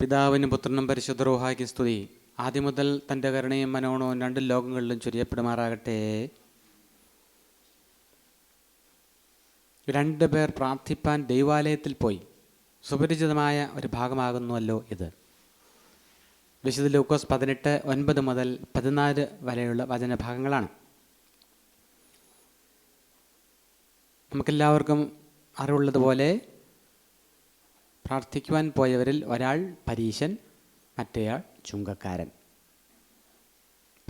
പിതാവിനും പുത്രനും പരിശുദ്ധ സ്തുതി. ആദ്യം മുതൽ തന്റെ കരുണയും മനോണവും രണ്ട് ലോകങ്ങളിലും ചൊരിയപ്പെടുമാറാകട്ടെ. രണ്ട് പേർ പ്രാർത്ഥിപ്പാൻ ദൈവാലയത്തിൽ പോയി. സുപരിചിതമായ ഒരു ഭാഗമാകുന്നുവല്ലോ ഇത്. വിശുദ്ധ ലൂക്കോസ് പതിനെട്ട് ഒൻപത് മുതൽ പതിനാല് വരെയുള്ള വചനഭാഗങ്ങളാണ്. നമുക്കെല്ലാവർക്കും അറിവുള്ളതുപോലെ പ്രാർത്ഥിക്കുവാൻ പോയവരിൽ ഒരാൾ പരീശൻ മറ്റേയാൾ ചുങ്കക്കാരൻ.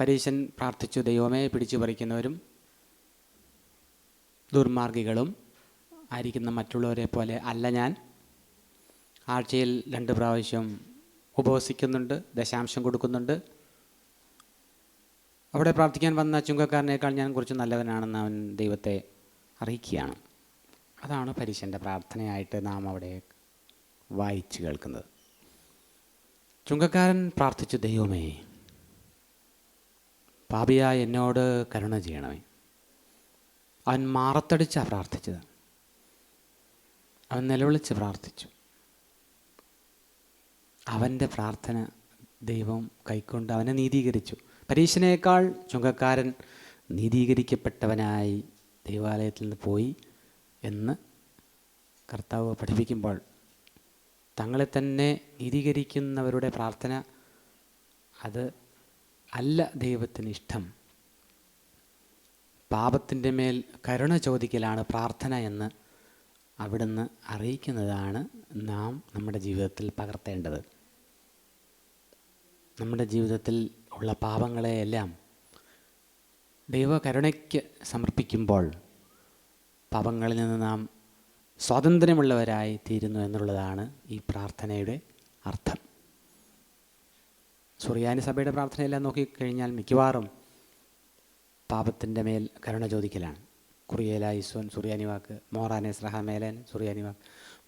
പരീശൻ പ്രാർത്ഥിച്ചു ദൈവമേ പിടിച്ചു പറിക്കുന്നവരും ദുർമാർഗികളും ആയിരിക്കുന്ന മറ്റുള്ളവരെ പോലെ അല്ല ഞാൻ. ആഴ്ചയിൽ രണ്ട് പ്രാവശ്യം ഉപവസിക്കുന്നുണ്ട് ദശാംശം കൊടുക്കുന്നുണ്ട്. അവിടെ പ്രാർത്ഥിക്കാൻ വന്ന ചുങ്കക്കാരനേക്കാൾ ഞാൻ കുറച്ച് നല്ലവനാണെന്ന് അവൻ ദൈവത്തെ അറിയിക്കുകയാണ്. അതാണ് പരീശന്റെ പ്രാർത്ഥനയായിട്ട് നാം അവിടെ വായിച്ചു കേൾക്കുന്നത്. ചുങ്കക്കാരൻ പ്രാർത്ഥിച്ചു ദൈവമേ പാപിയായ എന്നോട് കരുണ ചെയ്യണമേ. അവൻ മാറത്തടിച്ചാണ് പ്രാർത്ഥിച്ചത്. അവൻ നിലവിളിച്ച് പ്രാർത്ഥിച്ചു. അവന്റെ പ്രാർത്ഥന ദൈവം കൈക്കൊണ്ട് അവനെ നീതീകരിച്ചു. പരീക്ഷനേക്കാൾ ചുങ്കക്കാരൻ നീതീകരിക്കപ്പെട്ടവനായി ദൈവാലയത്തിൽ നിന്ന് പോയി എന്ന് കർത്താവ് പഠിപ്പിക്കുമ്പോൾ തങ്ങളെ തന്നെ നീതീകരിക്കുന്നവരുടെ പ്രാർത്ഥന അത് അല്ല ദൈവത്തിന് ഇഷ്ടം. പാപത്തിന്റെ മേൽ കരുണ ചോദിക്കലാണ് പ്രാർത്ഥന എന്ന് അവിടുന്ന് അറിയിക്കുന്നതാണ് നാം നമ്മുടെ ജീവിതത്തിൽ പകർത്തേണ്ടത്. നമ്മുടെ ജീവിതത്തിൽ ഉള്ള പാപങ്ങളെയെല്ലാം ദൈവകരുണയ്ക്ക് സമർപ്പിക്കുമ്പോൾ പാപങ്ങളിൽ നിന്ന് നാം സ്വാതന്ത്ര്യമുള്ളവരായി തീരുന്നു എന്നുള്ളതാണ് ഈ പ്രാർത്ഥനയുടെ അർത്ഥം. സുറിയാനി സഭയുടെ പ്രാർത്ഥനയെല്ലാം നോക്കിക്കഴിഞ്ഞാൽ മിക്കവാറും പാപത്തിന്റെ മേൽ കരുണ ചോദിക്കലാണ്. കുറിയേല സുറിയാനി വാക്ക് മോറാനെ സ്രഹമേലൻ സുറിയാനി വാക്ക്.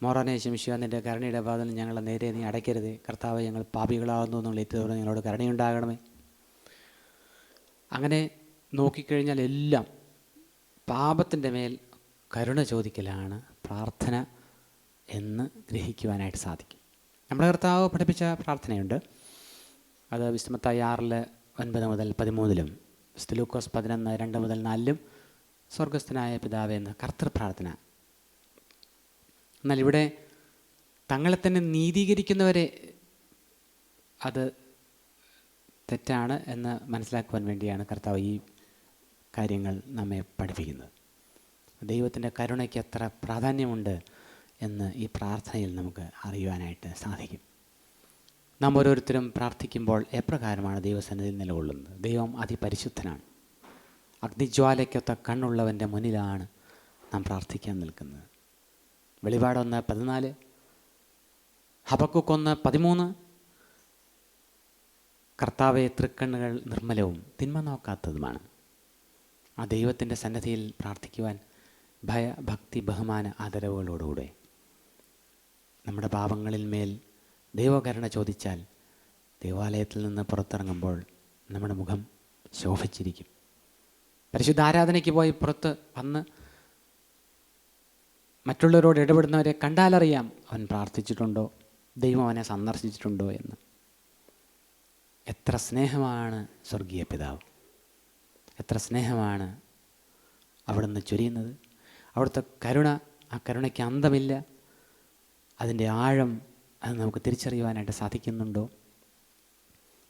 മോറാനെ ശംശിവ നിന്റെ കരുണയുടെ വാതിൽ ഞങ്ങളെ നേരെ നീ അടയ്ക്കരുത്. കർത്താവ് ഞങ്ങൾ പാപികളാകുന്നു എന്നുള്ള ഏറ്റവും ഞങ്ങളോട് കരുണയുണ്ടാകണമേ. അങ്ങനെ നോക്കിക്കഴിഞ്ഞാൽ എല്ലാം പാപത്തിന്റെ മേൽ കരുണ ചോദിക്കലാണ്. പ്രാർത്ഥന എന്ന് ഗ്രഹിക്കുവാനായിട്ട് സാധിക്കും. നമ്മുടെ കർത്താവ് പഠിപ്പിച്ച പ്രാർത്ഥനയുണ്ട്. അത് വിസ്മത്തായി ആറിൽ ഒൻപത് മുതൽ പതിമൂന്നിലും സ്തുലൂക്കോസ് പതിനൊന്ന് രണ്ട് മുതൽ നാലിലും സ്വർഗസ്ഥനായ പിതാവ് എന്ന കർത്തൃ പ്രാർത്ഥന. എന്നാൽ ഇവിടെ തങ്ങളെ തന്നെ നീതീകരിക്കുന്നവരെ അത് തെറ്റാണ് എന്ന് മനസ്സിലാക്കുവാൻ വേണ്ടിയാണ് കർത്താവ് ഈ കാര്യങ്ങൾ നമ്മെ പഠിപ്പിക്കുന്നത്. ദൈവത്തിന്റെ കരുണയ്ക്ക് എത്ര പ്രാധാന്യമുണ്ട് എന്ന് ഈ പ്രാർത്ഥനയിൽ നമുക്ക് അറിയുവാനായിട്ട് സാധിക്കും. നാം ഓരോരുത്തരും പ്രാർത്ഥിക്കുമ്പോൾ എപ്രകാരമാണ് ദൈവസന്നിധിയിൽ നിലകൊള്ളുന്നത്? ദൈവം അതിപരിശുദ്ധനാണ്. അഗ്നിജ്വാലയ്ക്കൊത്ത കണ്ണുള്ളവന്റെ മുന്നിലാണ് നാം പ്രാർത്ഥിക്കാൻ നിൽക്കുന്നത്. വെളിപാടൊന്ന് പതിനാല് ഹബക്കുക്കൊന്ന് പതിമൂന്ന്. കർത്താവെ തൃക്കണ്ണുകൾ നിർമ്മലവും തിന്മ നോക്കാത്തതുമാണ്. ആ ദൈവത്തിന്റെ സന്നദ്ധിയിൽ പ്രാർത്ഥിക്കുവാൻ ഭയ ഭക്തി ബഹുമാന ആദരവുകളോടുകൂടെ. നമ്മുടെ പാപങ്ങളിൽ മേൽ ദൈവകരുണ ചോദിച്ചാൽ ദേവാലയത്തിൽ നിന്ന് പുറത്തിറങ്ങുമ്പോൾ നമ്മുടെ മുഖം ശോഭിച്ചിരിക്കും. പരിശുദ്ധ ആരാധനയ്ക്ക് പോയി പുറത്ത് വന്ന് മറ്റുള്ളവരോട് ഇടപെടുന്നവരെ കണ്ടാലറിയാം അവൻ പ്രാർത്ഥിച്ചിട്ടുണ്ടോ ദൈവം അവനെ സന്ദർശിച്ചിട്ടുണ്ടോ എന്ന്. എത്ര സ്നേഹമാണ് സ്വർഗീയ പിതാവ്. എത്ര സ്നേഹമാണ് അവിടുന്ന് ചൊരിയുന്നത്. അവിടുത്തെ കരുണ ആ കരുണയ്ക്ക് അന്തമില്ല. അതിന്റെ ആഴം അത് നമുക്ക് തിരിച്ചറിയുവാനായിട്ട് സാധിക്കുന്നുണ്ടോ?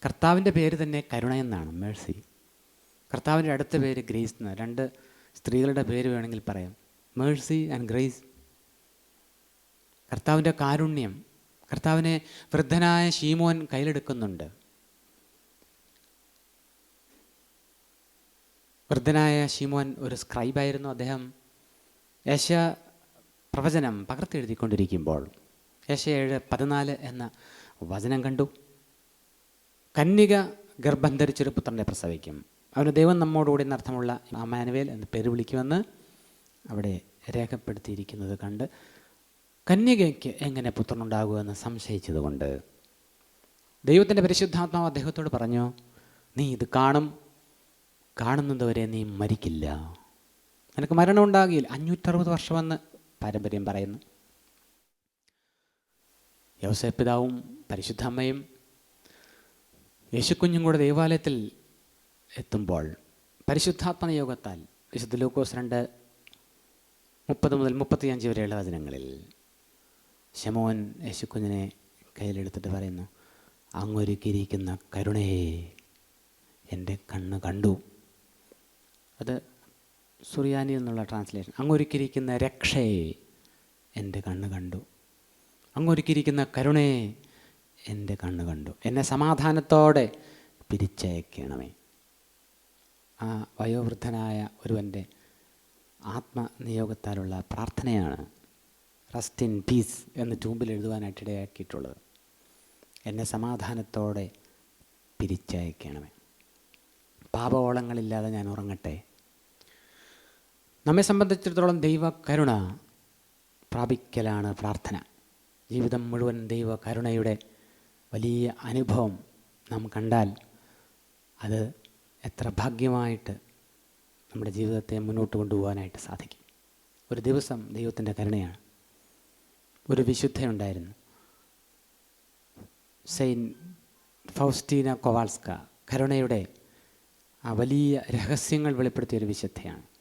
കർത്താവിന്റെ പേര് തന്നെ കരുണ എന്നാണ് മേഴ്സി കർത്താവിന്റെ അടുത്ത പേര് ഗ്രേസ് എന്ന് രണ്ട് സ്ത്രീകളുടെ പേര് വേണമെങ്കിൽ പറയാം. മേഴ്സി ആൻഡ് ഗ്രേസ് കർത്താവിന്റെ കാരുണ്യം. കർത്താവിനെ വൃദ്ധനായ ഷീമോൻ കയ്യിലെടുക്കുന്നുണ്ട്. വൃദ്ധനായ ഷീമോൻ ഒരു സ്ക്രൈബായിരുന്നു അദ്ദേഹം. യേശ പ്രവചനം പകർത്തെഴുതിക്കൊണ്ടിരിക്കുമ്പോൾ യേശ ഏഴ് പതിനാല് എന്ന വചനം കണ്ടു. കന്യക ഗർഭം ധരിച്ചൊരു പുത്രനെ പ്രസവിക്കും. അവന് ദൈവം നമ്മോടുകൂടി എന്നർത്ഥമുള്ള അമാനുവേൽ എന്ന് പേര് വിളിക്കുമെന്ന് അവിടെ രേഖപ്പെടുത്തിയിരിക്കുന്നത് കണ്ട് കന്യകയ്ക്ക് എങ്ങനെ പുത്രനുണ്ടാകുമെന്ന് സംശയിച്ചതുകൊണ്ട് ദൈവത്തിന്റെ പരിശുദ്ധാത്മാവ് അദ്ദേഹത്തോട് പറഞ്ഞു നീ ഇത് കാണും. കാണുന്നതുവരെ നീ മരിക്കില്ല. നിനക്ക് മരണം ഉണ്ടാകില്ല. അഞ്ഞൂറ്ററുപത് വർഷമെന്ന് പാരമ്പര്യം പറയുന്നു. യവസപിതാവും പരിശുദ്ധ അമ്മയും യേശുക്കുഞ്ഞും കൂടെ ദേവാലയത്തിൽ എത്തുമ്പോൾ പരിശുദ്ധാത്മനയോഗത്താൽ വിശുദ്ധ ലൂക്കോസ് രണ്ട് മുപ്പത് മുതൽ മുപ്പത്തിയഞ്ച് വരെയുള്ള വചനങ്ങളിൽ ശമോൻ യേശുക്കുഞ്ഞിനെ കയ്യിലെടുത്തിട്ട് പറയുന്നു അങ്ങൊരുക്കിയിരിക്കുന്ന കരുണയെ എന്റെ കണ്ണ് കണ്ടു. അത് സുറിയാനി എന്നുള്ള ട്രാൻസ്ലേഷൻ അങ്ങൊരുക്കിയിരിക്കുന്ന രക്ഷയെ എന്റെ കണ്ണ് കണ്ടു. അങ്ങൊരുക്കിയിരിക്കുന്ന കരുണയെ എന്റെ കണ്ണ് കണ്ടു. എന്നെ സമാധാനത്തോടെ പിരിച്ചയക്കണമേ. ആ വയോവൃദ്ധനായ ഒരുവന്റെ ആത്മനിയോഗത്താലുള്ള പ്രാർത്ഥനയാണ് റസ്റ്റ് ഇൻ പീസ് എന്ന് ട്യൂമ്പിൽ എഴുതുവാനായിട്ട് ഇടയാക്കിയിട്ടുള്ളത് എന്നെ സമാധാനത്തോടെ പിരിച്ചയക്കണമേ. പാപവോളങ്ങളില്ലാതെ ഞാൻ ഉറങ്ങട്ടെ. നമ്മെ സംബന്ധിച്ചിടത്തോളം ദൈവ കരുണ പ്രാപിക്കലാണ് പ്രാർത്ഥന. ജീവിതം മുഴുവൻ ദൈവ കരുണയുടെ വലിയ അനുഭവം നാം കണ്ടാൽ അത് എത്ര ഭാഗ്യമായിട്ട് നമ്മുടെ ജീവിതത്തെ മുന്നോട്ട് കൊണ്ടുപോകാനായിട്ട് സാധിക്കും. ഒരു ദിവസം ദൈവത്തിന്റെ കരുണയാണ്. ഒരു വിശുദ്ധയുണ്ടായിരുന്നു സെയിൻ ഫൗസ്റ്റീന കൊവാൾസ്ക കരുണയുടെ ആ വലിയ രഹസ്യങ്ങൾ വെളിപ്പെടുത്തിയ ഒരു വിശുദ്ധയാണ്.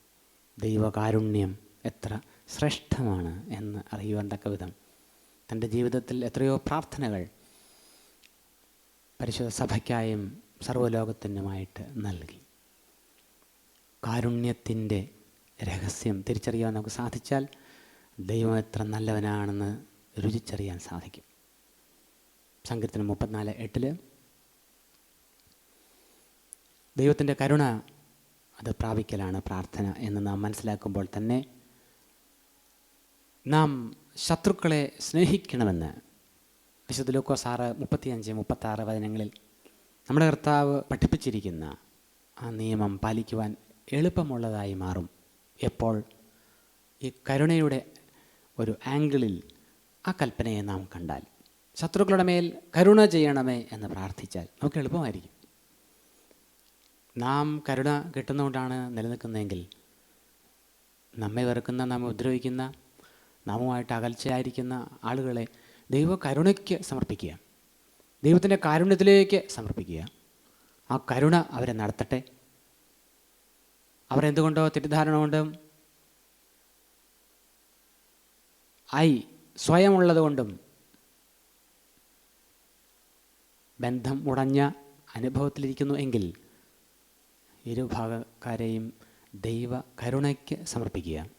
ദൈവകാരുണ്യം എത്ര ശ്രേഷ്ഠമാണ് എന്ന് അറിയുവാൻ തക്ക വിധം. തന്റെ ജീവിതത്തിൽ എത്രയോ പ്രാർത്ഥനകൾ പരിശുദ്ധ സഭയ്ക്കായും സർവലോകത്തിനുമായിട്ട് നൽകി. കാരുണ്യത്തിന്റെ രഹസ്യം തിരിച്ചറിയാൻ നമുക്ക് സാധിച്ചാൽ ദൈവം എത്ര നല്ലവനാണെന്ന് രുചിച്ചറിയാൻ സാധിക്കും. സങ്കീർത്തനം മുപ്പത്തിനാല് എട്ടിൽ ദൈവത്തിന്റെ കരുണ അത് പ്രാപിക്കലാണ് പ്രാർത്ഥന എന്ന് നാം മനസ്സിലാക്കുമ്പോൾ തന്നെ നാം ശത്രുക്കളെ സ്നേഹിക്കണമെന്ന് വിശുദ്ധ ലൂക്കോസ് സാറ് മുപ്പത്തിയഞ്ച് മുപ്പത്താറ് വചനങ്ങളിൽ നമ്മുടെ കർത്താവ് പഠിപ്പിച്ചിരിക്കുന്ന ആ നിയമം പാലിക്കുവാൻ എളുപ്പമുള്ളതായി മാറും. എപ്പോൾ? ഈ കരുണയുടെ ഒരു ആംഗിളിൽ ആ കൽപ്പനയെ നാം കണ്ടാൽ. ശത്രുക്കളുടെ മേൽ കരുണ ചെയ്യണമേ എന്ന് പ്രാർത്ഥിച്ചാൽ നമുക്ക് എളുപ്പമായിരിക്കും. നാം കരുണ കിട്ടുന്നതുകൊണ്ടാണ് നിലനിൽക്കുന്നതെങ്കിൽ നമ്മെ വെറുക്കുന്ന നമ്മെ ഉപദ്രവിക്കുന്ന നാമുമായിട്ട് അകൽച്ചയായിരിക്കുന്ന ആളുകളെ ദൈവ കരുണയ്ക്ക് സമർപ്പിക്കുക. ദൈവത്തിന്റെ കാരുണ്യത്തിലേക്ക് സമർപ്പിക്കുക. ആ കരുണ അവരെ നടത്തട്ടെ. അവരെന്തുകൊണ്ടോ തെറ്റിദ്ധാരണ കൊണ്ടും ഐ സ്വയമുള്ളത് കൊണ്ടും ബന്ധം ഉടഞ്ഞ അനുഭവത്തിലിരിക്കുന്നു എങ്കിൽ ഇരുഭാഗക്കാരെയും ദൈവ കരുണയ്ക്ക് സമർപ്പിക്കുക.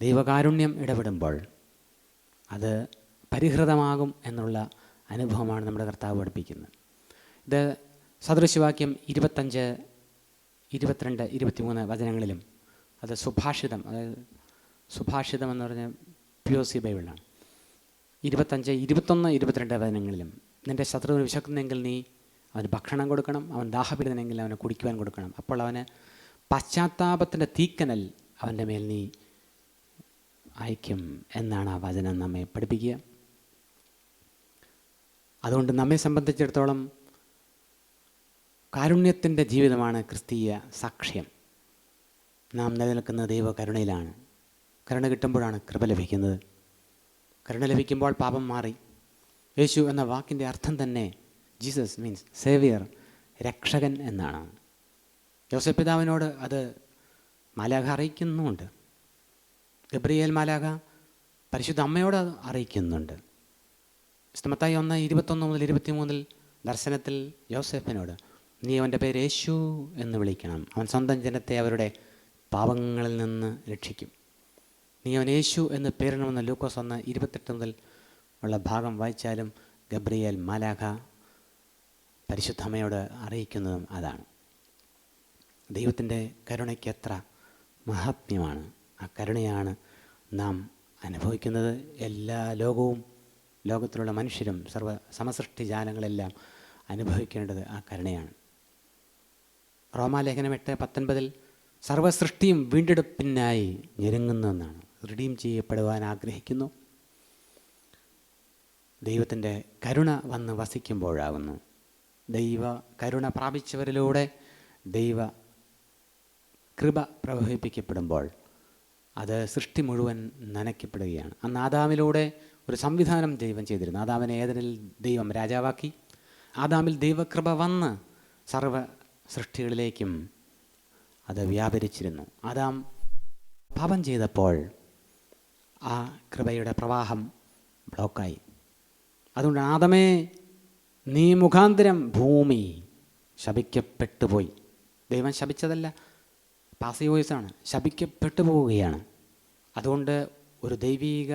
ദൈവകാരുണ്യം ഇടപെടുമ്പോൾ അത് പരിഹൃതമാകും എന്നുള്ള അനുഭവമാണ് നമ്മുടെ കർത്താവ് പഠിപ്പിക്കുന്നത്. ഇത് സദൃശവാക്യം ഇരുപത്തഞ്ച് ഇരുപത്തിരണ്ട് ഇരുപത്തിമൂന്ന് വചനങ്ങളിലും അത് സുഭാഷിതം അതായത് സുഭാഷിതം എന്ന് പറഞ്ഞ പി ഒ സി ബൈബിളാണ്. ഇരുപത്തഞ്ച് ഇരുപത്തൊന്ന് ഇരുപത്തിരണ്ട് വചനങ്ങളിലും നിന്റെ ശത്രുവിന് വിശക്കുന്നെങ്കിൽ നീ അവന് ഭക്ഷണം കൊടുക്കണം അവൻ ദാഹപീഡിതനെങ്കിൽ അവന് കുടിക്കുവാൻ കൊടുക്കണം. അപ്പോൾ അവന് പശ്ചാത്താപത്തിന്റെ തീക്കനൽ അവന്റെ മേൽ നീ അയക്കും എന്നാണ് ആ വചനം നമ്മെ പഠിപ്പിക്കുക. അതുകൊണ്ട് നമ്മെ സംബന്ധിച്ചിടത്തോളം കാരുണ്യത്തിന്റെ ജീവിതമാണ് ക്രിസ്തീയ സാക്ഷ്യം. നാം നിലനിൽക്കുന്ന ദൈവകരുണയിലാണ്. കരുണ കിട്ടുമ്പോഴാണ് കൃപ ലഭിക്കുന്നത്. കരുണ ലഭിക്കുമ്പോൾ പാപം മാറി. യേശു എന്ന വാക്കിന്റെ അർത്ഥം തന്നെ ജീസസ് മീൻസ് സേവിയർ രക്ഷകൻ എന്നാണ്. ജോസഫ് പിതാവിനോട് അത് മാലാഖ അറിയിക്കുന്നുമുണ്ട് ഗബ്രിയേൽ മാലാഖ പരിശുദ്ധ അമ്മയോട് അറിയിക്കുന്നുണ്ട്. സ്തമത്തായി ഒന്ന് ഇരുപത്തൊന്ന് മുതൽ ഇരുപത്തിമൂന്നിൽ ദർശനത്തിൽ യോസെഫിനോട് നീ അവന്റെ പേര് യേശു എന്ന് വിളിക്കണം. അവൻ സ്വന്തം ജനത്തെ അവരുടെ പാപങ്ങളിൽ നിന്ന് രക്ഷിക്കും. നീ അവൻ യേശു എന്ന് പേരിടണമെന്ന് ലൂക്കോസ് ഒന്ന് ഇരുപത്തെട്ട് മുതൽ ഉള്ള ഭാഗം വായിച്ചാലും ഗബ്രിയേൽ മാലാഖ പരിശുദ്ധമ്മയോട് അറിയിക്കുന്നതും അതാണ്. ദൈവത്തിന്റെ കരുണയ്ക്ക് എത്ര മഹാത്മ്യമാണ്. ആ കരുണയാണ് നാം അനുഭവിക്കുന്നത്. എല്ലാ ലോകവും ലോകത്തിലുള്ള മനുഷ്യരും സർവ സമസൃഷ്ടി ജാലങ്ങളെല്ലാം അനുഭവിക്കേണ്ടത് ആ കരുണയാണ്. റോമാലേഖനം എട്ട് പത്തൊൻപതിൽ സർവസൃഷ്ടിയും വീണ്ടെടുപ്പിനായി ഞെരുങ്ങുന്നു എന്നാണ്. റിഡീം ചെയ്യപ്പെടുവാൻ ആഗ്രഹിക്കുന്നു. ദൈവത്തിന്റെ കരുണ വന്ന് വസിക്കുമ്പോഴാകുന്നു. ദൈവ കരുണ പ്രാപിച്ചവരിലൂടെ ദൈവ കൃപ പ്രവഹിപ്പിക്കപ്പെടുമ്പോൾ അത് സൃഷ്ടി മുഴുവൻ നനയ്ക്കപ്പെടുകയാണ്. അന്ന് ആദാമിലൂടെ ഒരു സംവിധാനം ദൈവം ചെയ്തിരുന്നു. ആദാമിനെ ഏതിനിൽ ദൈവം രാജാവാക്കി. ആദാമിൽ ദൈവകൃപ വന്ന് സർവ സൃഷ്ടികളിലേക്കും അത് വ്യാപരിച്ചിരുന്നു. ആദാം പാപം ചെയ്തപ്പോൾ ആ കൃപയുടെ പ്രവാഹം ബ്ലോക്കായി അതുകൊണ്ട് ആദമേ നീ മുഖാന്തരം ഭൂമി ശപിക്കപ്പെട്ടു പോയി ദൈവം ശപിച്ചതല്ല പാസീവ് വോയിസാണ് ശപിക്കപ്പെട്ടു പോവുകയാണ് അതുകൊണ്ട് ഒരു ദൈവീക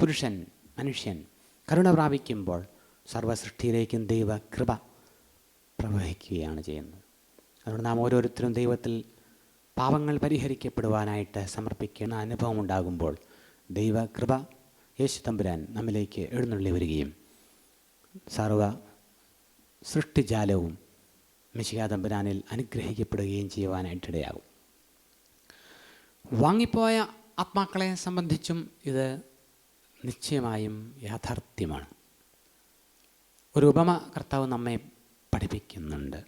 പുരുഷൻ മനുഷ്യൻ കരുണ പ്രാപിക്കുമ്പോൾ സർവസൃഷ്ടിയിലേക്കും ദൈവ കൃപ പ്രവഹിക്കുകയാണ് ചെയ്യുന്നത്. അതുകൊണ്ട് നാം ഓരോരുത്തരും ദൈവത്തിൽ പാപങ്ങൾ പരിഹരിക്കപ്പെടുവാനായിട്ട് സമർപ്പിക്കുന്ന അനുഭവം ഉണ്ടാകുമ്പോൾ ദൈവ കൃപ യേശു തമ്പുരാൻ നമ്മിലേക്ക് എഴുന്നള്ളി വരികയും സർവ സൃഷ്ടിജാലവും മിശിക തമ്പുരാനിൽ അനുഗ്രഹിക്കപ്പെടുകയും ചെയ്യുവാനായിട്ടിടയാകും. വാങ്ങിപ്പോയ ആത്മാക്കളെ സംബന്ധിച്ചും ഇത് നിശ്ചയമായും യാഥാർത്ഥ്യമാണ്. ഒരു ഉപമ കർത്താവ് നമ്മെ പഠിപ്പിക്കുന്നുണ്ട്.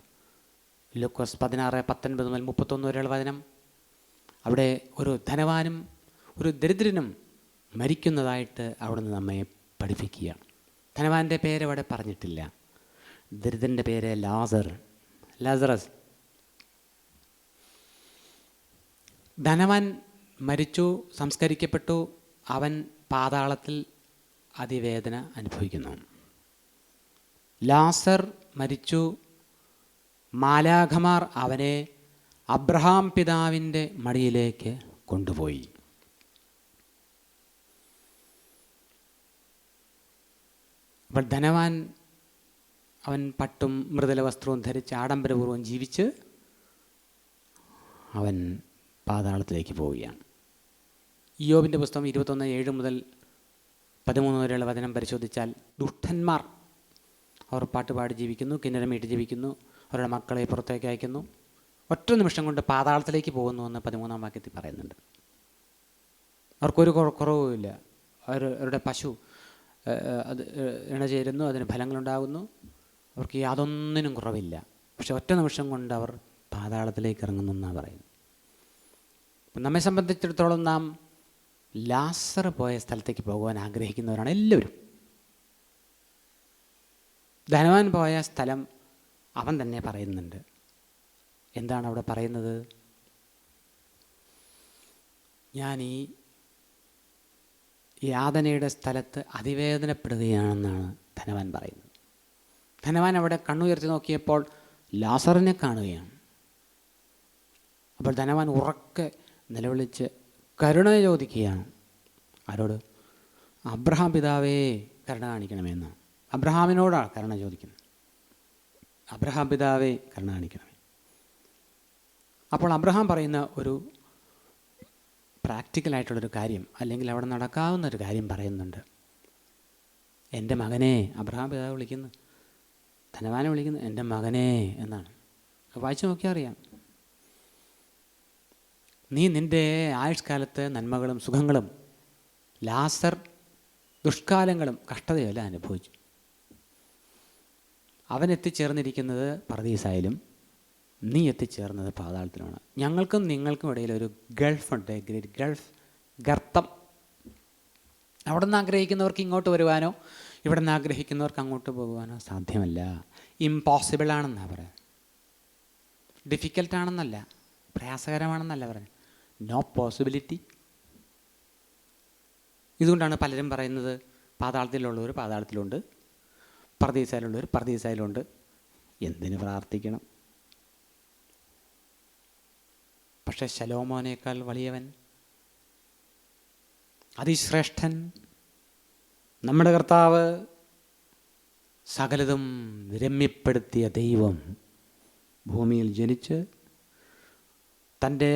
ലൂക്കോസ് പതിനാറ് പത്തൊൻപത് മുതൽ മുപ്പത്തൊന്ന് വരെയുള്ള വചനം. അവിടെ ഒരു ധനവാനും ഒരു ദരിദ്രനും മരിക്കുന്നതായിട്ട് അവിടുന്ന് നമ്മെ പഠിപ്പിക്കുകയാണ്. ധനവാന്റെ പേരവിടെ പറഞ്ഞിട്ടില്ല. ദരിദ്രന്റെ പേര് ലാസർ. ലാസറസ്. ധനവാൻ മരിച്ചു സംസ്കരിക്കപ്പെട്ടു. അവൻ പാതാളത്തിൽ അതിവേദന അനുഭവിക്കുന്നു. ലാസർ മരിച്ചു. മാലാഖമാർ അവനെ അബ്രഹാം പിതാവിന്റെ മടിയിലേക്ക് കൊണ്ടുപോയി. അപ്പോൾ ധനവാൻ അവൻ പട്ടും മൃദുല വസ്ത്രവും ധരിച്ച് ആഡംബരപൂർവം ജീവിച്ച് അവൻ പാതാളത്തിലേക്ക് പോവുകയാണ്. യോബിന്റെ പുസ്തകം ഇരുപത്തൊന്ന് ഏഴ് മുതൽ പതിമൂന്ന് വരെയുള്ള വചനം പരിശോധിച്ചാൽ ദുഷ്ടന്മാർ അവർ പാട്ടുപാടി ജീവിക്കുന്നു കിന്നരമീട്ട് ജീവിക്കുന്നു അവരുടെ മക്കളെ പുറത്തേക്ക് അയക്കുന്നു. ഒറ്റ നിമിഷം കൊണ്ട് പാതാളത്തിലേക്ക് പോകുന്നു എന്ന് പതിമൂന്നാം വാക്യത്തിൽ പറയുന്നുണ്ട്. അവർക്കൊരു കുറ- കുറവുമില്ല. അവരുടെ പശു അത് ഇണചേരുന്നു അതിന് ഫലങ്ങളുണ്ടാകുന്നു. അവർക്ക് യാതൊന്നിനും കുറവില്ല. പക്ഷെ ഒറ്റ നിമിഷം കൊണ്ട് അവർ പാതാളത്തിലേക്ക് ഇറങ്ങുന്നു എന്നാണ് പറയുന്നത് നമ്മെ സംബന്ധിച്ചിടത്തോളം നാം ലാസർ പോയ സ്ഥലത്തേക്ക് പോകുവാൻ ആഗ്രഹിക്കുന്നവരാണ് എല്ലാവരും. ധനവാൻ പോയ സ്ഥലം അവൻ തന്നെ പറയുന്നുണ്ട്. എന്താണ് അവിടെ പറയുന്നത്? ഞാൻ ഈ യാതനയുടെ സ്ഥലത്ത് അതിവേദനപ്പെടുകയാണെന്നാണ് ധനവാൻ പറയുന്നത്. ധനവാൻ അവിടെ കണ്ണുയർത്തി നോക്കിയപ്പോൾ ലാസറിനെ കാണുകയാണ്. അപ്പോൾ ധനവാൻ ഉറക്കെ നിലവിളിച്ച് കരുണ ചോദിക്കുകയാണ്. ആരോട്? അബ്രഹാം പിതാവേ കരുണ കാണിക്കണമെന്ന്. അബ്രഹാമിനോടാണ് കരുണ ചോദിക്കുന്നത്. അബ്രഹാം പിതാവേ കരുണ കാണിക്കണമേ. അപ്പോൾ അബ്രഹാം പറയുന്ന ഒരു പ്രാക്ടിക്കലായിട്ടുള്ളൊരു കാര്യം അല്ലെങ്കിൽ അവിടെ നടക്കാവുന്ന ഒരു കാര്യം പറയുന്നുണ്ട്. എന്റെ മകനെ അബ്രഹാം പിതാവ് വിളിക്കുന്നു. ധനവാനെ വിളിക്കുന്നത് എന്റെ മകനെ എന്നാണ്. വായിച്ചു നോക്കിയാൽ അറിയാം. നീ നിന്റെ ആയുഷ്കാലത്ത് നന്മകളും സുഖങ്ങളും ലാസർ ദുഷ്കാലങ്ങളും കഷ്ടതയെല്ലാം അനുഭവിച്ചു. അവൻ എത്തിച്ചേർന്നിരിക്കുന്നത് പറദീസായാലും നീ എത്തിച്ചേർന്നത് പാതാളത്തിലുമാണ്. ഞങ്ങൾക്കും നിങ്ങൾക്കും ഇടയിൽ ഒരു ഗൾഫുണ്ട് ഗ്രേറ്റ് ഗൾഫ് ഗർത്തം. അവിടെ നിന്ന് ആഗ്രഹിക്കുന്നവർക്ക് ഇങ്ങോട്ട് വരുവാനോ ഇവിടെ നിന്ന് ആഗ്രഹിക്കുന്നവർക്ക് അങ്ങോട്ട് പോകുവാനോ സാധ്യമല്ല. ഇമ്പോസിബിൾ ആണെന്നാണ് പറയുന്നത് ഡിഫിക്കൽട്ടാണെന്നല്ല പ്രയാസകരമാണെന്നല്ല പറയുന്നത് നോ പോസിബിലിറ്റി ഇതുകൊണ്ടാണ് പലരും പറയുന്നത് പാതാളത്തിലുള്ളവർ പാതാളത്തിലുണ്ട് പ്രതീസയിലുള്ളവർ പ്രതീസയിലുണ്ട് എന്തിന് പ്രാർത്ഥിക്കണം? പക്ഷെ ശലോമോനേക്കാൾ വലിയവൻ അതിശ്രേഷ്ഠൻ നമ്മുടെ കർത്താവ് സകലതും രമ്യപ്പെടുത്തിയ ദൈവം ഭൂമിയിൽ ജനിച്ച് തന്റെ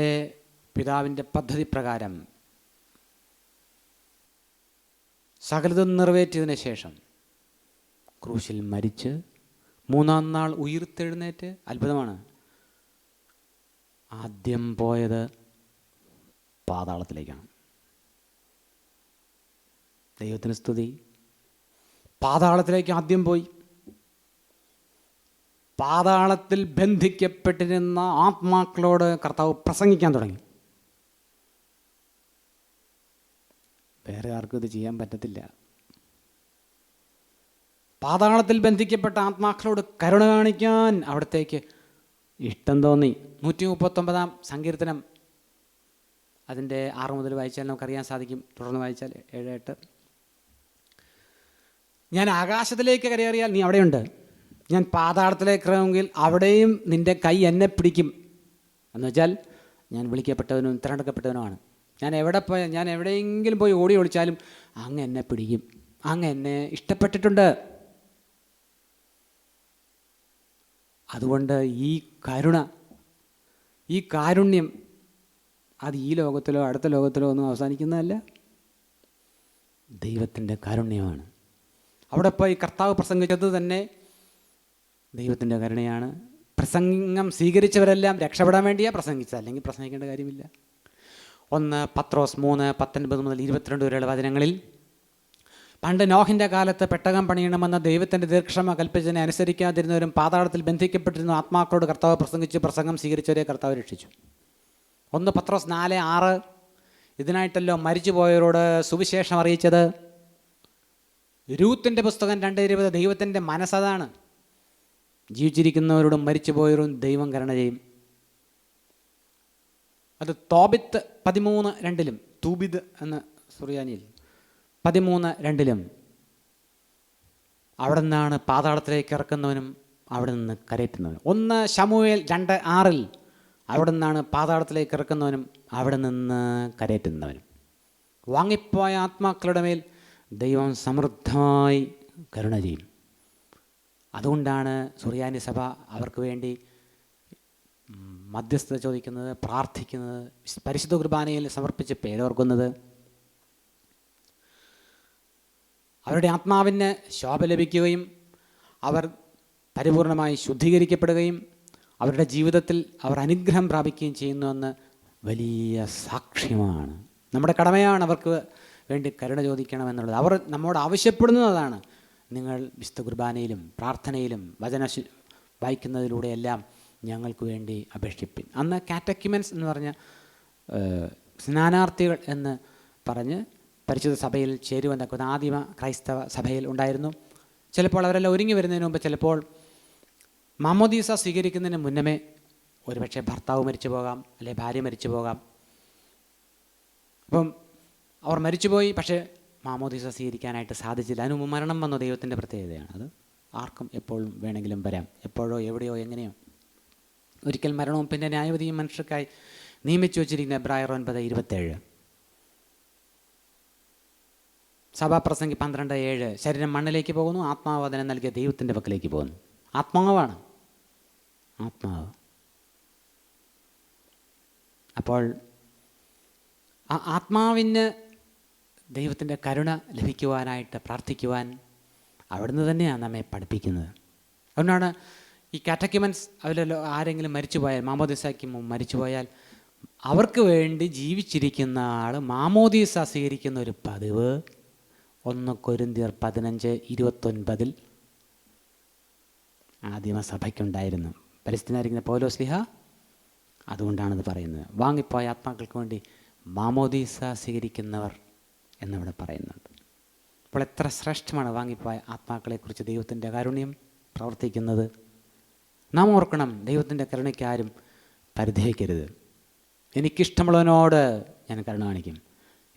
പിതാവിന്റെ പദ്ധതി പ്രകാരം സകലതും നിറവേറ്റിയതിന് ശേഷം ക്രൂശിൽ മരിച്ച് മൂന്നാം നാൾ ഉയർത്തെഴുന്നേറ്റ് അത്ഭുതമാണ്. ആദ്യം പോയത് പാതാളത്തിലേക്കാണ്. ദൈവത്തിന് സ്തുതി. പാതാളത്തിലേക്ക് ആദ്യം പോയി. പാതാളത്തിൽ ബന്ധിക്കപ്പെട്ടിരുന്ന ആത്മാക്കളോട് കർത്താവ് പ്രസംഗിക്കാൻ തുടങ്ങി. വേറെ ആർക്കും ഇത് ചെയ്യാൻ പറ്റത്തില്ല. പാതാളത്തിൽ ബന്ധിക്കപ്പെട്ട ആത്മാക്കളോട് കരുണ കാണിക്കാൻ അവിടത്തേക്ക് ഇഷ്ടം തോന്നി. നൂറ്റി മുപ്പത്തൊമ്പതാം സങ്കീർത്തനം. അതിന്റെ ആറ് മുതൽ വായിച്ചാൽ നമുക്കറിയാൻ സാധിക്കും. തുടർന്ന് വായിച്ചാൽ ഏഴ് എട്ട്. ഞാൻ ആകാശത്തിലേക്ക് കരയേറിയാൽ നീ അവിടെയുണ്ട്. ഞാൻ പാതാളത്തിലേക്ക് ഇറങ്ങുമെങ്കിൽ അവിടെയും നിന്റെ കൈ എന്നെ പിടിക്കും. എന്ന് വെച്ചാൽ ഞാൻ വിളിക്കപ്പെട്ടവനും തിരഞ്ഞെടുക്കപ്പെട്ടവനുമാണ്. ഞാൻ എവിടെ പോയ ഞാൻ എവിടെയെങ്കിലും പോയി ഓടി ഒളിച്ചാലും അങ്ങ് എന്നെ പിടിക്കും. അങ്ങ് എന്നെ ഇഷ്ടപ്പെട്ടിട്ടുണ്ട്. അതുകൊണ്ട് ഈ കരുണ ഈ കാരുണ്യം അത് ഈ ലോകത്തിലോ അടുത്ത ലോകത്തിലോ ഒന്നും അവസാനിക്കുന്നതല്ല. ദൈവത്തിന്റെ കാരുണ്യമാണ്. അവിടെ പോയി കർത്താവ് പ്രസംഗിച്ചത് തന്നെ ദൈവത്തിന്റെ കരുണയാണ്. പ്രസംഗം സ്വീകരിച്ചവരെല്ലാം രക്ഷപ്പെടാൻ വേണ്ടിയാണ് പ്രസംഗിച്ചത്. അല്ലെങ്കിൽ പ്രസംഗിക്കേണ്ട കാര്യമില്ല. ഒന്ന് പത്രോസ് മൂന്ന് പത്തൊൻപത് മുതൽ ഇരുപത്തിരണ്ട് വരെയുള്ള വചനങ്ങളിൽ പണ്ട് നോഹിന്റെ കാലത്ത് പെട്ടകം പണിയണമെന്ന ദൈവത്തിന്റെ ദീർഘക്ഷമ കൽപ്പിച്ചതിനെ അനുസരിക്കാതിരുന്നവരും പാതാളത്തിൽ ബന്ധിക്കപ്പെട്ടിരുന്ന ആത്മാക്കളോട് കർത്താവ് പ്രസംഗിച്ച് പ്രസംഗം സ്വീകരിച്ചവരെ കർത്താവ് രക്ഷിച്ചു. ഒന്ന് പത്രോസ് നാല് ആറ് ഇതിനായിട്ടല്ലോ മരിച്ചു പോയവരോട് സുവിശേഷം അറിയിച്ചത്. രൂത്തിന്റെ പുസ്തകം രണ്ട് ഇരുപത് ദൈവത്തിന്റെ മനസ്സതാണ് ജീവിച്ചിരിക്കുന്നവരോടും മരിച്ചു പോയവരും ദൈവം കരുണ ചെയ്യും. അത് തോബിത്ത് പതിമൂന്ന് രണ്ടിലും തൂബിദ് എന്ന് സുറിയാനിയിൽ പതിമൂന്ന് രണ്ടിലും. അവിടെ നിന്നാണ് പാതാളത്തിലേക്ക് ഇറക്കുന്നവനും അവിടെ നിന്ന് കരയറ്റുന്നവനും. ഒന്ന് ശമുവേൽ രണ്ട് ആറിൽ അവിടെ നിന്നാണ് പാതാളത്തിലേക്ക് ഇറക്കുന്നവനും അവിടെ നിന്ന് കരയറ്റുന്നവനും. വാങ്ങിപ്പോയ ആത്മാക്കളുടെ മേൽ ദൈവം സമൃദ്ധമായി കരുണ ചെയ്യും. അതുകൊണ്ടാണ് സുറിയാനി സഭ അവർക്ക് വേണ്ടി മധ്യസ്ഥത ചോദിക്കുന്നത് പ്രാർത്ഥിക്കുന്നത് പരിശുദ്ധ കുർബാനയിൽ സമർപ്പിച്ച് പേരോർക്കുന്നത്. അവരുടെ ആത്മാവിന് ശോഭ ലഭിക്കുകയും അവർ പരിപൂർണമായി ശുദ്ധീകരിക്കപ്പെടുകയും അവരുടെ ജീവിതത്തിൽ അവർ അനുഗ്രഹം പ്രാപിക്കുകയും ചെയ്യുന്നുവെന്ന് വലിയ സാക്ഷ്യമാണ്. നമ്മുടെ കടമയാണ് അവർക്ക് വേണ്ടി കരുണ ചോദിക്കണമെന്നുള്ളത്. അവർ നമ്മോട് ആവശ്യപ്പെടുന്നതാണ് നിങ്ങൾ വിശുദ്ധ കുർബാനയിലും പ്രാർത്ഥനയിലും വചന വായിക്കുന്നതിലൂടെയെല്ലാം ഞങ്ങൾക്ക് വേണ്ടി അപേക്ഷിപ്പിൻ. അന്ന് കാറ്റക്യുമെൻസ് എന്ന് പറഞ്ഞ സ്നാനാർത്ഥികൾ എന്ന് പറഞ്ഞ് പരിശുദ്ധ സഭയിൽ ചേരുവെന്നൊക്കെ ആദിമ ക്രൈസ്തവ സഭയിൽ ഉണ്ടായിരുന്നു. ചിലപ്പോൾ അവരെല്ലാം ഒരുങ്ങി വരുന്നതിന് മുമ്പ് ചിലപ്പോൾ മാമോദീസ സ്വീകരിക്കുന്നതിന് മുന്നമേ ഒരുപക്ഷെ ഭർത്താവ് മരിച്ചു പോകാം അല്ലെ ഭാര്യ മരിച്ചു പോകാം അപ്പം അവർ മരിച്ചുപോയി പക്ഷേ മാമോദീസ സ്വീകരിക്കാനായിട്ട് സാധിച്ചില്ല. അതിനു മരണം വന്ന ദൈവത്തിന്റെ പ്രത്യേകതയാണ് അത്. ആർക്കും എപ്പോഴും വേണമെങ്കിലും വരാം. എപ്പോഴോ എവിടെയോ എങ്ങനെയോ. ഒരിക്കൽ മരണവും പിന്നെ ന്യായവതിയും മനുഷ്യർക്കായി നിയമിച്ചു വച്ചിരിക്കുന്ന എബ്രായർ ഒൻപത് ഇരുപത്തേഴ്. സഭാപ്രസംഗി പന്ത്രണ്ട് ഏഴ്. ശരീരം മണ്ണിലേക്ക് പോകുന്നു ആത്മാവ് അതിനെ നൽകിയ ദൈവത്തിന്റെ പക്കലേക്ക് പോകുന്നു. ആത്മാവാണ്. ആത്മാവ്. അപ്പോൾ ആ ആത്മാവിന് ദൈവത്തിന്റെ കരുണ ലഭിക്കുവാനായിട്ട് പ്രാർത്ഥിക്കുവാൻ അവിടുന്ന് തന്നെയാണ് നമ്മെ പഠിപ്പിക്കുന്നത്. അതുകൊണ്ടാണ് ഈ കാറ്റക്യുമൻസ് അതിൽ ആരെങ്കിലും മരിച്ചുപോയാൽ മാമോദിസയ്ക്ക് മരിച്ചുപോയാൽ അവർക്ക് വേണ്ടി ജീവിച്ചിരിക്കുന്ന ആൾ മാമോദീസ സ്വീകരിക്കുന്ന ഒരു പതിവ്. ഒന്ന് കൊരിന്തിയർ പതിനഞ്ച് ഇരുപത്തൊൻപതിൽ ആദിമസഭയ്ക്കുണ്ടായിരുന്നു പോലോ പൗലോസ്ലിഹ അതുകൊണ്ടാണിത് പറയുന്നത്. വാങ്ങിപ്പോയ ആത്മാക്കൾക്ക് വേണ്ടി മാമോദീസ സ്വീകരിക്കുന്നവർ എന്നിവിടെ പറയുന്നുണ്ട്. അപ്പോൾ എത്ര ശ്രേഷ്ഠമാണ് വാങ്ങിപ്പോയ ആത്മാക്കളെക്കുറിച്ച് ദൈവത്തിന്റെ കാരുണ്യം പ്രവർത്തിക്കുന്നത്. നാം ഓർക്കണം ദൈവത്തിന്റെ കരുണയ്ക്കാരും പരിധേയിക്കരുത്. എനിക്കിഷ്ടമുള്ളവനോട് ഞാൻ കരുണ കാണിക്കും.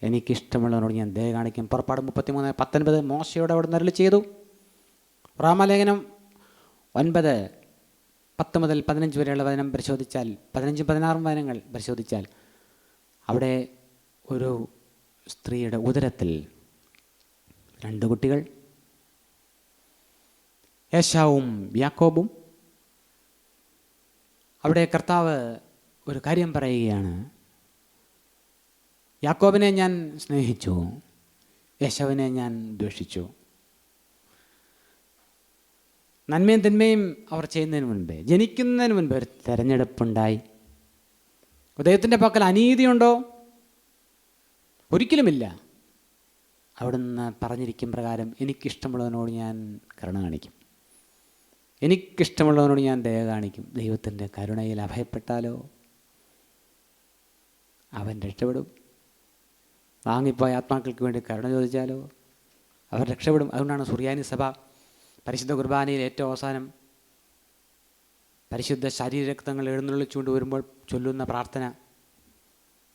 എനിക്കിഷ്ടമുള്ളവനോട് ഞാൻ ദയ കാണിക്കും. പുറപ്പാട് മുപ്പത്തിമൂന്ന് പത്തൊൻപത് മോശയോട് അവിടെ നരളി ചെയ്തു. റാമലേഖനം ഒൻപത് പത്ത് മുതൽ പതിനഞ്ച് വരെയുള്ള വചനം പരിശോധിച്ചാൽ പതിനഞ്ചും പതിനാറും വചനങ്ങൾ പരിശോധിച്ചാൽ അവിടെ ഒരു സ്ത്രീയുടെ ഉദരത്തിൽ രണ്ട് കുട്ടികൾ യേശാവും യാക്കോബും. അവിടെ കർത്താവ് ഒരു കാര്യം പറയുകയാണ്. യാക്കോബിനെ ഞാൻ സ്നേഹിച്ചു യേശാവിനെ ഞാൻ ദ്വേഷിച്ചു. നന്മയും തിന്മയും അവർ ചെയ്യുന്നതിന് മുൻപേ ജനിക്കുന്നതിന് മുൻപ് ഒരു തെരഞ്ഞെടുപ്പുണ്ടായി. ഉദയത്തിന്റെ പക്കൽ അനീതിയുണ്ടോ? ഒരിക്കലുമില്ല. അവിടുന്ന് പറഞ്ഞിരിക്കും പ്രകാരം എനിക്കിഷ്ടമുള്ളവനോട് ഞാൻ കരുണ കാണിക്കും. എനിക്കിഷ്ടമുള്ളവനോട് ഞാൻ ദയ കാണിക്കും. ദൈവത്തിന്റെ കരുണയിൽ അഭയപ്പെട്ടാലോ? അവൻ രക്ഷപ്പെടും. വാങ്ങിപ്പോയ ആത്മാക്കൾക്ക് വേണ്ടി കരുണ ചോദിച്ചാലോ? അവർ രക്ഷപ്പെടും. അതുകൊണ്ടാണ് സുറിയാനി സഭ പരിശുദ്ധ കുർബാനയിൽ ഏറ്റവും അവസാനം പരിശുദ്ധ ശരീരരക്തങ്ങൾ എഴുന്നള്ളിച്ചുകൊണ്ട് വരുമ്പോൾ ചൊല്ലുന്ന പ്രാർത്ഥന.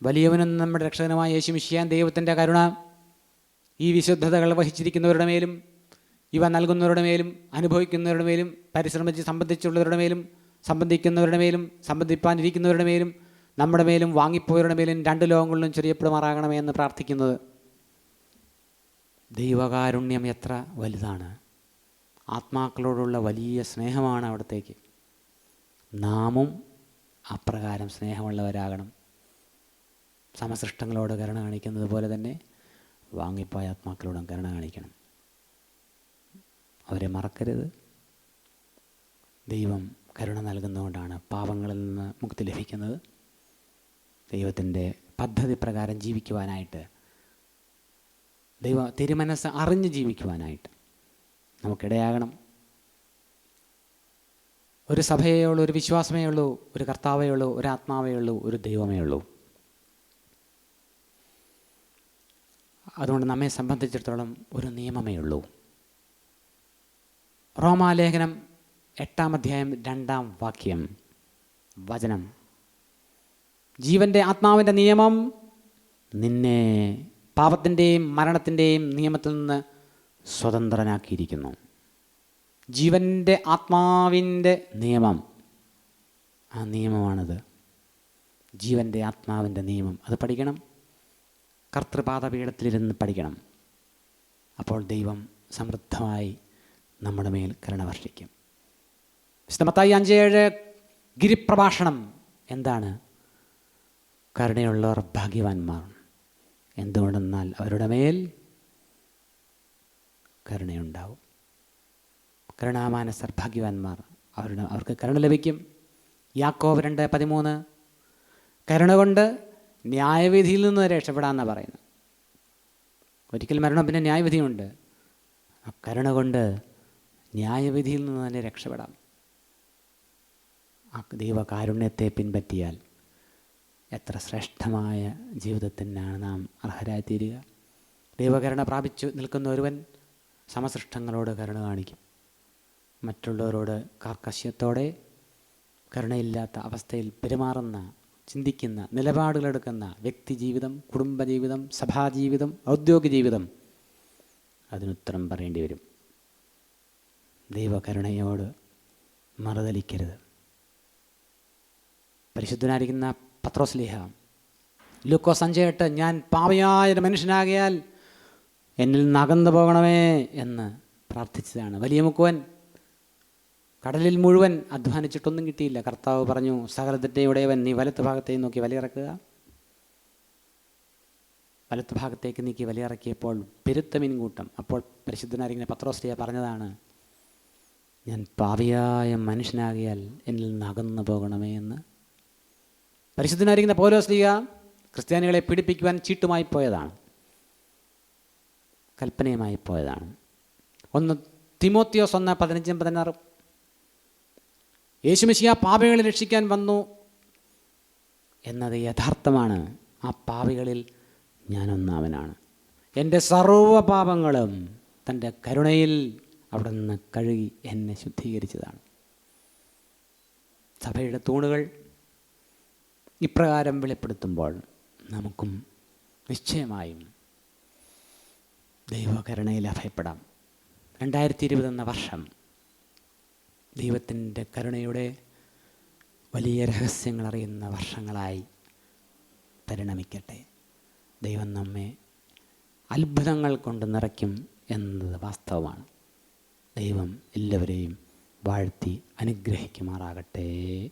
വലിയവനും നമ്മുടെ രക്ഷകനുമായ യേശു മിശിയാൻ ദൈവത്തിന്റെ കരുണ ഈ വിശുദ്ധതകൾ വഹിച്ചിരിക്കുന്നവരുടെ മേലും ഇവ നൽകുന്നവരുടെ മേലും അനുഭവിക്കുന്നവരുടെ മേലും പരിശ്രമിച്ച് സംബന്ധിച്ചുള്ളവരുടെ മേലും സംബന്ധിക്കുന്നവരുടെ മേലും സംബന്ധിപ്പാനിരിക്കുന്നവരുടെ മേലും നമ്മുടെ മേലും വാങ്ങിപ്പോയവരുടെ മേലും രണ്ട് ലോകങ്ങളിലും ചെറിയപ്പെടുമാറാകണമേ എന്ന് പ്രാർത്ഥിക്കുന്നത്. ദൈവകാരുണ്യം എത്ര വലുതാണ്. ആത്മാക്കളോടുള്ള വലിയ സ്നേഹമാണ് അവിടത്തേക്ക്. നാമും അപ്രകാരം സ്നേഹമുള്ളവരാകണം. സമസൃഷ്ടങ്ങളോട് കരുണ കാണിക്കുന്നത് പോലെ തന്നെ വാങ്ങിപ്പോയ ആത്മാക്കളോടും കരുണ കാണിക്കണം. അവരെ മറക്കരുത്. ദൈവം കരുണ നൽകുന്നതുകൊണ്ടാണ് പാവങ്ങളിൽ നിന്ന് മുക്തി ലഭിക്കുന്നത്. ദൈവത്തിന്റെ പദ്ധതി പ്രകാരം ജീവിക്കുവാനായിട്ട് ദൈവ തിരുമനസ് അറിഞ്ഞ് ജീവിക്കുവാനായിട്ട് നമുക്കിടയാകണം. ഒരു സഭയേ ഉള്ളൂ ഒരു വിശ്വാസമേ ഉള്ളൂ ഒരു കർത്താവേ ഉള്ളൂ ഒരു ആത്മാവേ ഉള്ളൂ ഒരു ദൈവമേ ഉള്ളൂ. അതുകൊണ്ട് നമ്മെ സംബന്ധിച്ചിടത്തോളം ഒരു നിയമമേ ഉള്ളൂ. റോമാലേഖനം എട്ടാം അധ്യായം രണ്ടാം വാക്യം. വചനം. ജീവന്റെ ആത്മാവിന്റെ നിയമം നിന്നെ പാപത്തിന്റെയും മരണത്തിന്റെയും നിയമത്തിൽ നിന്ന് സ്വതന്ത്രനാക്കിയിരിക്കുന്നു. ജീവന്റെ ആത്മാവിന്റെ നിയമം. ആ നിയമമാണത്. ജീവന്റെ ആത്മാവിന്റെ നിയമം. അത് പഠിക്കണം. കർത്തൃപാദപീഠത്തിലിരുന്ന് പഠിക്കണം. അപ്പോൾ ദൈവം സമൃദ്ധമായി നമ്മുടെ മേൽ കരുണ വർഷിക്കും. വിശുദ്ധമത്തായി അഞ്ചേഴ് ഗിരിപ്രഭാഷണം എന്താണ്? കരുണയുള്ളവർ ഭാഗ്യവാന്മാർ. എന്തുകൊണ്ടെന്നാൽ അവരുടെ മേൽ കരുണയുണ്ടാവും. കരുണാമാനസർ ഭാഗ്യവാന്മാർ. അവരുടെ അവർക്ക് കരുണ ലഭിക്കും. യാക്കോവ് രണ്ട് പതിമൂന്ന്. കരുണ കൊണ്ട് ന്യായവിധിയിൽ നിന്ന് രക്ഷപ്പെടാമെന്നാണ് പറയുന്നത്. ഒരിക്കൽ മരണം പിന്നെ ന്യായവിധിയുണ്ട്. അക്കരുണ കരുണ കൊണ്ട് ന്യായവിധിയിൽ നിന്ന് തന്നെ രക്ഷപ്പെടാം. ആ ദൈവകാരുണ്യത്തെ പിൻപറ്റിയാൽ എത്ര ശ്രേഷ്ഠമായ ജീവിതത്തിനാണ് നാം അർഹരായിത്തീരുക. ദൈവകരുണ പ്രാപിച്ചു നിൽക്കുന്ന ഒരുവൻ സമസൃഷ്ടങ്ങളോട് കരുണ കാണിക്കും. മറ്റുള്ളവരോട് കാർക്കശ്യത്തോടെ കരുണയില്ലാത്ത അവസ്ഥയിൽ പെരുമാറുന്ന ചിന്തിക്കുന്ന നിലപാടുകളെടുക്കുന്ന വ്യക്തിജീവിതം കുടുംബജീവിതം സഭാജീവിതം ഔദ്യോഗിക ജീവിതം അതിനുത്തരം പറയേണ്ടി വരും. ദൈവകരുണയോട് മറുതലിക്കരുത്. പരിശുദ്ധനായിരിക്കുന്ന പത്രോസ്ലിഹ ലുക്കോ സഞ്ചയട്ട് ഞാൻ പാവയായ ഒരു മനുഷ്യനാകിയാൽ എന്നിൽ നകന്നു പോകണമേ എന്ന് പ്രാർത്ഥിച്ചതാണ്. വലിയ മുക്കുവൻ കടലിൽ മുഴുവൻ അധ്വാനിച്ചിട്ടൊന്നും കിട്ടിയില്ല. കർത്താവ് പറഞ്ഞു സഹൃദയുടേവൻ നീ വലത്ത് ഭാഗത്തേക്ക് നോക്കി വലിയിറക്കുക. വലത്ത് ഭാഗത്തേക്ക് നീക്കി വലിയിറക്കിയപ്പോൾ പെരുത്ത മീൻകൂട്ടം അപ്പോൾ പരിശുദ്ധനായിരിക്കുന്ന പത്രോസ്ലിയ പറഞ്ഞതാണ് ഞാൻ പാവിയായ മനുഷ്യനാകിയാൽ എന്നിൽ നിന്ന് അകന്നു പോകണമേ എന്ന്. പരിശുദ്ധനായിരിക്കുന്ന പൗലോസ്ലിക ക്രിസ്ത്യാനികളെ പീഡിപ്പിക്കുവാൻ ചീട്ടുമായി പോയതാണ്. കൽപ്പനയുമായി പോയതാണ്. ഒന്ന് തിമോത്തിയോസ് ഒന്ന് പതിനഞ്ചും പതിനാറും യേശുമിശിയ പാപികളെ രക്ഷിക്കാൻ വന്നു എന്നത് യഥാർത്ഥമാണ്. ആ പാപികളിൽ ഞാനൊന്നാമനാണ്. എന്റെ സർവ പാപങ്ങളും തന്റെ കരുണയിൽ അവിടെ നിന്ന് കഴുകി എന്നെ ശുദ്ധീകരിച്ചതാണ്. സഭയുടെ തൂണുകൾ ഇപ്രകാരം വെളിപ്പെടുത്തുമ്പോൾ നമുക്കും നിശ്ചയമായും ദൈവകരുണയിൽ അഭയപ്പെടാം. രണ്ടായിരത്തി ഇരുപത് എന്ന വർഷം ദൈവത്തിന്റെ കരുണയുടെ വലിയ രഹസ്യങ്ങൾ അറിയുന്ന വർഷങ്ങളായി പരിണമിക്കട്ടെ. ദൈവം നമ്മെ അത്ഭുതങ്ങൾ കൊണ്ട് നിറയ്ക്കും എന്നത് വാസ്തവമാണ്. ദൈവം എല്ലാവരെയും വാഴ്ത്തി അനുഗ്രഹിക്കുമാറാകട്ടെ.